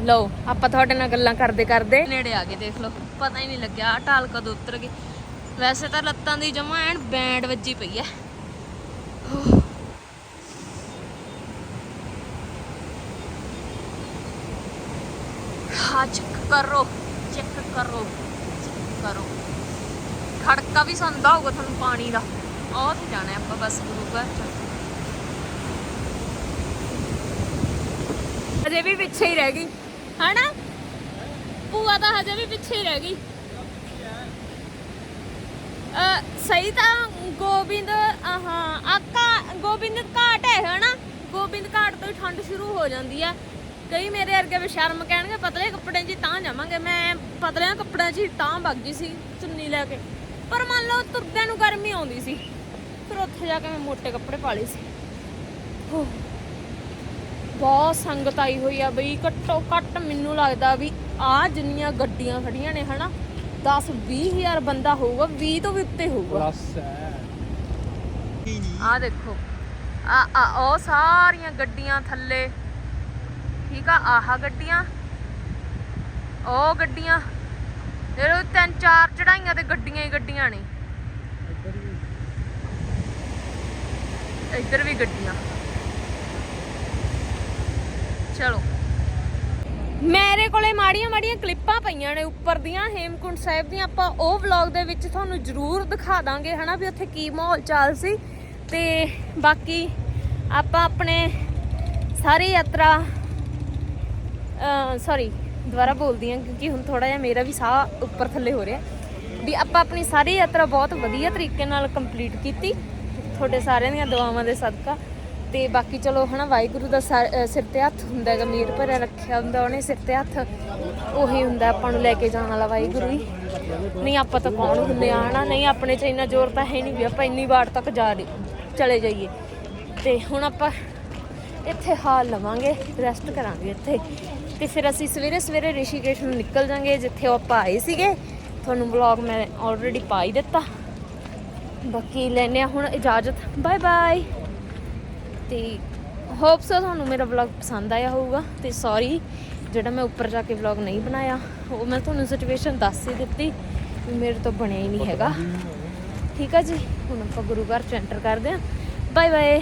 ਲਓ, ਆਪਾਂ ਤੁਹਾਡੇ ਨਾਲ ਗੱਲਾਂ ਕਰਦੇ ਕਰਦੇ। ਨੇੜੇ ਆ ਗਏ, ਦੇਖ ਲਓ, ਪਤਾ ਹੀ ਨਹੀਂ ਲੱਗਿਆ, ਆਹ ਢਾਲ ਕਦੋਂ ਉਤਰ ਗਈ। ਵੈਸੇ ਤਾਂ ਲੱਤਾਂ ਦੀ ਜਮਾ ਐਨ ਬੈਂਡ ਵੱਜੀ ਪਈ ਐ। ਹਾਂ ਚੈੱਕ ਕਰੋ ਚੈੱਕ ਕਰੋ ਚੈੱਕ ਕਰੋ। ਖੜਕਾ ਵੀ ਸੁਣਦਾ ਹੋਊਗਾ ਤੁਹਾਨੂੰ ਪਾਣੀ ਦਾ। ਉਹ ਤੇ ਜਾਣਾ ਆਪਾਂ ਬਸ ਗੁਰੂ ਘਰ ਚ। ਹਜੇ ਵੀ ਪਿੱਛੇ ਹੀ ਰਹਿ ਗਈ। ਹਨਾ? ਭੂਆ ਤਾਂ ਹਜੇ ਵੀ ਪਿੱਛੇ ਹੀ ਰਹਿ ਗਈ। ਅ, ਸਹੀ ਤਾਂ ਗੋਬਿੰਦ ਹਾਂ ਆਕਾ ਗੋਬਿੰਦ ਘਾਟ ਹੈ ਹਨਾ? ਗੋਬਿੰਦ ਘਾਟ ਤੋਂ ਠੰਡ ਸ਼ੁਰੂ ਹੋ ਜਾਂਦੀ ਹੈ। ਕਈ ਮੇਰੇ ਵਰਗੇ ਬਸ਼ਰਮ ਕਹਿਣਗੇ ਪਤਲੇ ਕੱਪੜਿਆਂ 'ਚ ਹੀ ਤਾਂ ਜਾਵਾਂਗੇ। ਮੈਂ ਪਤਲਿਆਂ ਕੱਪੜਿਆਂ 'ਚ ਹੀ ਤਾਂ ਗਈ ਸੀ ਚੁੰਨੀ ਲੈ ਕੇ। ਪਰ ਮੰਨ ਲਓ ਤੁਰਦਿਆਂ ਨੂੰ ਗਰਮੀ ਆਉਂਦੀ ਸੀ। ਫਿਰ ਉੱਥੇ ਜਾ ਕੇ ਮੈਂ ਮੋٹے ਕੱਪੜੇ ਪਾ ਲਏ ਸੀ। ਹੋ। ਬਹੁਤ ਸੰਗਤ ਆਈ ਹੋਈ ਆ ਬਈ ਘੱਟੋ ਘੱਟ ਮੈਨੂੰ ਲੱਗਦਾ ਵੀ ਆ ਜਿੰਨੀਆਂ ਗੱਡੀਆਂ ਖੜੀਆਂ ਨੇ ਹਨਾ 10 20000 ਬੰਦਾ ਹੋਊਗਾ 20 ਤੋਂ ਵੀ ਉੱਤੇ ਹੋਊਗਾ। ਬਸ ਆ ਦੇਖੋ। ਆ ਆ ਉਹ ਸਾਰੀਆਂ ਗੱਡੀਆਂ ਥੱਲੇ ਠੀਕ ਆ ਆਹ ਗੱਡੀਆਂ। ਉਹ ਗੱਡੀਆਂ। ਇਹ ਤਿੰਨ ਚਾਰ ਚੜਾਈਆਂ ਤੇ ਗੱਡੀਆਂ ਹੀ ਗੱਡੀਆਂ ਨੇ। ਇੱਧਰ ਵੀ ਗੱਡੀਆਂ। ਚਲੋ। ਮੇਰੇ ਕੋਲੇ ਮਾੜੀਆਂ ਮਾੜੀਆਂ ਕਲਿੱਪਾਂ ਪਈਆਂ ਨੇ ਉੱਪਰ ਦੀਆਂ ਹੇਮਕੁੰਟ ਸਾਹਿਬ ਦੀਆਂ। ਆਪਾਂ ਉਹ ਵਲੌਗ ਦੇ ਵਿੱਚ ਤੁਹਾਨੂੰ ਜ਼ਰੂਰ ਦਿਖਾ ਦਾਂਗੇ ਹਨਾ ਵੀ ਉੱਥੇ ਕੀ ਮਾਹੌਲ ਚੱਲ ਸੀ। ਤੇ ਬਾਕੀ ਆਪਾਂ ਆਪਣੇ ਸਾਰੀ ਯਾਤਰਾ ਸੌਰੀ ਦੁਬਾਰਾ ਬੋਲਦੀ ਹਾਂ ਕਿਉਂਕਿ ਹੁਣ ਥੋੜਾ ਜਿਹਾ ਮੇਰਾ ਵੀ ਸਾਹ ਉੱਪਰ ਥੱਲੇ ਹੋ ਰਿਹਾ। ਵੀ ਆਪਾਂ ਆਪਣੀ ਸਾਰੀ ਯਾਤਰਾ ਬਹੁਤ ਵਧੀਆ ਤਰੀਕੇ ਨਾਲ ਕੰਪਲੀਟ ਕੀਤੀ। ਤੁਹਾਡੇ ਸਾਰਿਆਂ ਦੀਆਂ ਦੁਆਵਾਂ ਦੇ ਸਦਕਾ। ਤੇ ਬਾਕੀ ਚਲੋ ਹਨਾ, ਵਾਹਿਗੁਰੂ ਦਾ ਸਿਰ ਤੇ ਹੱਥ ਹੁੰਦਾ ਹੈਗਾ, ਮੀਰ ਭਰਿਆ ਰੱਖਿਆ ਹੁੰਦਾ, ਉਹਨੇ ਸਿਰ ਤੇ ਹੱਥ। ਉਹੀ ਹੁੰਦਾ ਆਪਾਂ ਨੂੰ ਲੈ ਕੇ ਜਾਣ ਵਾਲਾ ਵਾਹਿਗੁਰੂ ਹੀ। ਨਹੀਂ ਆਪਾਂ ਤਾਂ ਕੌਣ ਹੁੰਦੇ ਆ, ਹਨਾ? ਨਹੀਂ ਆਪਣੇ ਚ ਇੰਨਾ ਜ਼ੋਰ ਤਾਂ ਹੈ ਨਹੀਂ ਵੀ ਆਪਾਂ ਇੰਨੀ ਵਾਰ ਤੱਕ ਜਾ ਚਲੇ ਜਾਈਏ। ਤੇ ਹੁਣ ਆਪਾਂ ਇੱਥੇ ਹਾਲ ਲਵਾਂਗੇ ਰੈਸਟ ਕਰਾਂਗੇ ਇੱਥੇ। ਤੇ ਫਿਰ ਅਸੀਂ ਸਵੇਰੇ ਸਵੇਰੇ ਰਿਸ਼ੀਕੇਸ਼ ਨੂੰ ਨਿਕਲ ਜਾਾਂਗੇ, ਜਿੱਥੇ ਉਹ ਆਪਾਂ ਆਏ ਸੀਗੇ। ਤੁਹਾਨੂੰ ਵਲੌਗ ਮੈਂ ਆਲਰੇਡੀ ਪਾ ਹੀ ਦਿੱਤਾ। ਬਾਕੀ ਲੈਨੇ ਆ ਹੁਣ ਇਜਾਜ਼ਤ। ਬਾਏ ਬਾਏ ਤੇ ਹੋਪ ਸੋ ਤੁਹਾਨੂੰ ਮੇਰਾ ਵਲੌਗ ਪਸੰਦ ਆਇਆ ਹੋਊਗਾ। ਤੇ ਸੌਰੀ ਜਿਹੜਾ ਮੈਂ ਉੱਪਰ ਜਾ ਕੇ ਵਲੌਗ ਨਹੀਂ ਬਣਾਇਆ, ਉਹ ਮੈਂ ਤੁਹਾਨੂੰ ਸਿਚੁਏਸ਼ਨ ਦੱਸ ਹੀ ਦਿੱਤੀ ਵੀ ਮੇਰੇ ਤੋਂ ਬਣਿਆ ਹੀ ਨਹੀਂ ਹੈਗਾ। ਠੀਕ ਆ ਜੀ, ਹੁਣ ਆਪਾਂ ਗੁਰੂ ਘਰ ਚ ਐਂਟਰ ਕਰਦੇ ਹਾਂ। ਬਾਏ ਬਾਏ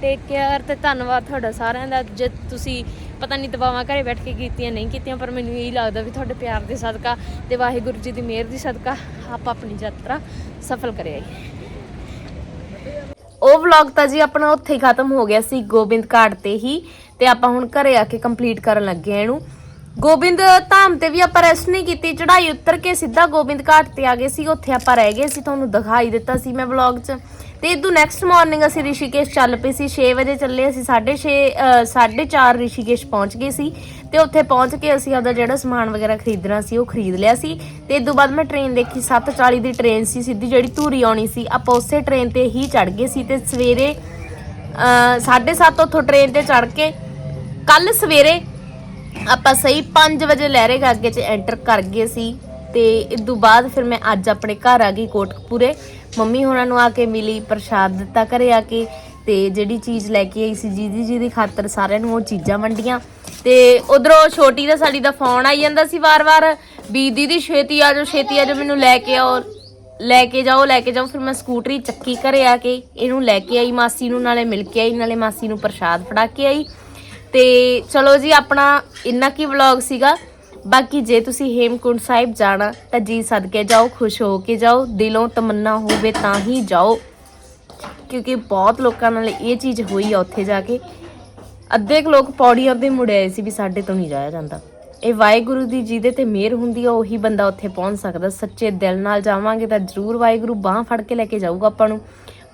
ਟੇਕ ਕੇਅਰ ਤੇ ਧੰਨਵਾਦ ਤੁਹਾਡਾ ਸਾਰਿਆਂ ਦਾ। ਜੇ ਤੁਸੀਂ ਪਤਾ ਨਹੀਂ ਦਵਾਵਾਂ ਘਰੇ ਬੈਠ ਕੇ ਕੀਤੀਆਂ, ਨਹੀਂ ਕੀਤੀਆਂ, ਪਰ ਮੈਨੂੰ ਇਹੀ ਲੱਗਦਾ ਵੀ ਤੁਹਾਡੇ ਪਿਆਰ ਦੇ ਸਦਕਾ ਤੇ ਵਾਹਿਗੁਰੂ ਜੀ ਦੀ ਮਿਹਰ ਦੀ ਸਦਕਾ ਆਪਾਂ ਆਪਣੀ ਯਾਤਰਾ ਸਫਲ ਕਰਿਆ ਉਹ ਵਲੌਗ ਤਾਂ ਜੀ ਆਪਣਾ ਉੱਥੇ ਹੀ ਖਤਮ ਹੋ ਗਿਆ ਸੀ ਗੋਬਿੰਦ ਘਾਟ ਤੇ ਹੀ ਤੇ ਆਪਾਂ ਹੁਣ ਘਰੇ ਆ ਕੇ ਕੰਪਲੀਟ ਕਰਨ ਲੱਗੇ ਆ ਇਹਨੂੰ। ਗੋਬਿੰਦ ਧਾਮ ਤੇ ਵੀ ਆਪਾਂ ਰੈਸਟ ਨਹੀਂ ਕੀਤੀ, ਚੜ੍ਹਾਈ ਉਤਰ ਕੇ ਸਿੱਧਾ ਗੋਬਿੰਦ ਘਾਟ ਤੇ ਆ ਗਏ ਸੀ, ਉੱਥੇ ਆਪਾਂ ਰਹਿ ਗਏ ਸੀ, ਤੁਹਾਨੂੰ ਦਿਖਾਈ ਦਿੱਤਾ ਸੀ ਮੈਂ ਵਲੌਗ 'ਚ। ਤੇ ਇਦੋਂ ਨੈਕਸਟ ਮਾਰਨਿੰਗ ਅਸੀਂ ਰਿਸ਼ੀਕੇਸ਼ ਚੱਲ ਪਏ ਸੀ 6 ਵਜੇ ਚੱਲੇ ਅਸੀਂ 6:30 4:30 ਰਿਸ਼ੀਕੇਸ਼ ਪਹੁੰਚ ਗਏ ਸੀ। ਤੇ ਉੱਥੇ ਪਹੁੰਚ ਕੇ ਅਸੀਂ ਆਪਦਾ ਜਿਹੜਾ ਸਮਾਨ ਵਗੈਰਾ ਖਰੀਦਣਾ ਸੀ, ਉਹ ਖਰੀਦ ਲਿਆ ਸੀ। ਤੇ ਇਦੋਂ ਬਾਅਦ ਮੈਂ ਟ੍ਰੇਨ ਦੇਖੀ 7:40 ਦੀ ਟ੍ਰੇਨ ਸੀ, ਸਿੱਧੀ ਜਿਹੜੀ ਧੂਰੀ ਆਉਣੀ ਸੀ, ਆਪਾਂ ਉਸੇ ਟ੍ਰੇਨ ਤੇ ਹੀ ਚੜ ਗਏ ਸੀ। ਤੇ ਸਵੇਰੇ 7:30 ਉੱਥੋਂ ਟ੍ਰੇਨ ਤੇ ਚੜ ਕੇ ਕੱਲ ਸਵੇਰੇ ਆਪਾਂ ਸਹੀ 5 ਵਜੇ ਲਹਿਰੇ ਗਾਗੇ 'ਚ ਐਂਟਰ ਕਰ ਗਏ ਸੀ। ਤੇ ਤੋਂ ਬਾਅਦ ਫਿਰ ਮੈਂ ਅੱਜ ਆਪਣੇ ਘਰ ਆ ਗਈ ਕੋਟਕਪੂਰੇ। ਮੰਮੀ ਹੋਣਾ ਨੂੰ ਆ ਕੇ ਮਿਲੀ, ਪ੍ਰਸ਼ਾਦ ਦਿੱਤਾ ਘਰੇ ਆ ਕੇ। ਤੇ ਜਿਹੜੀ ਚੀਜ਼ ਲੈ ਕੇ ਆਈ ਸੀ ਜੀਦੀ ਜੀ ਦੀ ਖਾਤਰ ਸਾਰਿਆਂ ਨੂੰ ਉਹ ਚੀਜ਼ਾਂ ਵੰਡੀਆਂ। ਤੇ ਉਧਰੋਂ ਛੋਟੀ ਦਾ ਸਾਡੀ ਦਾ ਫੋਨ ਆਈ ਜਾਂਦਾ ਸੀ ਵਾਰ-ਵਾਰ, ਵੀ ਦੀਦੀ ਛੇਤੀ ਆ ਜਾਓ, ਛੇਤੀ ਆ ਜਾਓ, ਮੈਨੂੰ ਲੈ ਕੇ ਆਓ। ਲੈ ਕੇ ਜਾਓ, ਲੈ ਕੇ ਜਾਓ, ਫਿਰ ਮੈਂ ਸਕੂਟਰੀ ਚੱਕੀ ਘਰੇ ਆ ਕੇ। ਇਹਨੂੰ ਲੈ ਕੇ ਆਈ, ਮਾਸੀ ਨੂੰ, ਨਾਲੇ ਮਿਲ ਕੇ ਆਈ, ਨਾਲੇ ਮਾਸੀ ਨੂੰ ਪ੍ਰਸ਼ਾਦ ਫੜਾ ਕੇ ਆਈ। ਤੇ ਚਲੋ ਜੀ, ਆਪਣਾ ਇੰਨਾ ਕੀ ਵਲੌਗ ਸੀਗਾ। ਬਾਕੀ ਜੇ ਤੁਸੀਂ ਹੇਮਕੁੰਡ ਸਾਹਿਬ ਜਾਣਾ, ਤਾਂ ਜੀ ਸਦਕੇ ਜਾਓ, ਖੁਸ਼ ਹੋ ਕੇ ਜਾਓ, ਦਿਲੋਂ ਤਮੰਨਾ ਹੋਵੇ ਤਾਂ ਹੀ ਜਾਓ। ਕਿਉਂਕਿ ਬਹੁਤ ਲੋਕਾਂ ਨਾਲ ਇਹ ਚੀਜ਼ ਹੋਈ ਆ ਉੱਥੇ ਜਾ ਕੇ। ਅੱਧੇ ਕੁ ਲੋਕ ਪੌੜੀਆਂ ਤੇ ਮੁੜੇ ਆਏ ਸੀ ਵੀ ਸਾਡੇ ਤੋਂ ਨਹੀਂ ਜਾਇਆ ਜਾਂਦਾ। ਇਹ ਵਾਹਿਗੁਰੂ ਦੀ ਜਿਹਦੇ ਤੇ ਮਿਹਰ ਹੁੰਦੀ ਆ, ਉਹੀ ਬੰਦਾ ਉੱਥੇ ਪਹੁੰਚ ਸਕਦਾ। ਸੱਚੇ ਦਿਲ ਨਾਲ ਜਾਵਾਂਗੇ ਤਾਂ ਜ਼ਰੂਰ ਵਾਹਿਗੁਰੂ ਬਾਹ ਫੜ ਕੇ ਲੈ ਕੇ ਜਾਊਗਾ ਆਪਾਂ ਨੂੰ।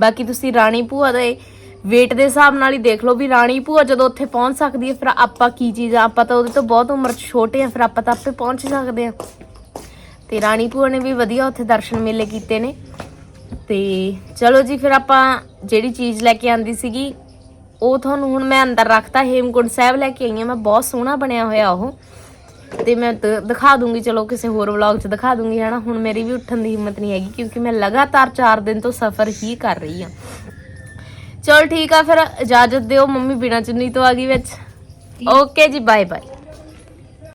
ਬਾਕੀ ਤੁਸੀਂ ਰਾਣੀ ਭੂਆ ਦੇ ਵੇਟ ਦੇ ਹਿਸਾਬ ਨਾਲ ਹੀ ਦੇਖ ਲਓ ਵੀ ਰਾਣੀ ਭੂਆ ਜਦੋਂ ਉੱਥੇ ਪਹੁੰਚ ਸਕਦੀ ਹੈ, ਫਿਰ ਆਪਾਂ ਕੀ ਚੀਜ਼ ਆ? ਆਪਾਂ ਤਾਂ ਉਹਦੇ ਤੋਂ ਬਹੁਤ ਉਮਰ 'ਚ ਛੋਟੇ ਆ, ਫਿਰ ਆਪਾਂ ਤਾਂ ਆਪੇ ਪਹੁੰਚ ਸਕਦੇ ਆ। ਤੇ ਰਾਣੀ ਭੂਆ ਨੇ ਵੀ ਵਧੀਆ ਉੱਥੇ ਦਰਸ਼ਨ ਮੇਲੇ ਕੀਤੇ ਨੇ। ਤੇ ਚਲੋ ਜੀ, ਫਿਰ ਆਪਾਂ ਜਿਹੜੀ ਚੀਜ਼ ਲੈ ਕੇ ਆਂਦੀ ਸੀਗੀ, ਉਹ ਤੁਹਾਨੂੰ ਹੁਣ ਮੈਂ ਅੰਦਰ ਰੱਖਤਾ ਹੇਮਕੁੰਡ ਸਾਹਿਬ ਲੈ ਕੇ ਆਈ ਆ ਮੈਂ ਬਹੁਤ ਸੋਹਣਾ ਬਣਿਆ ਹੋਇਆ ਉਹ। ਤੇ ਮੈਂ ਦਿਖਾ ਦੂੰਗੀ, ਚਲੋ ਕਿਸੇ ਹੋਰ ਵਲੌਗ 'ਚ ਦਿਖਾ ਦੂੰਗੀ, ਹਨਾ। ਹੁਣ ਮੇਰੀ ਵੀ ਉੱਠਣ ਦੀ ਹਿੰਮਤ ਨਹੀਂ ਹੈਗੀ, ਕਿਉਂਕਿ ਮੈਂ ਲਗਾਤਾਰ 4 ਦਿਨ ਤੋਂ ਸਫ਼ਰ ਹੀ ਕਰ ਰਹੀ ਆ ਚਲ ਠੀਕ ਆ ਫਿਰ ਇਜਾਜ਼ਤ ਦਿਓ ਮੰਮੀ ਬਿਨਾ ਚੁੰਨੀ ਤੋਂ ਆ ਗਈ ਵਿੱਚ। ਓਕੇ ਜੀ ਬਾਏ ਬਾਏ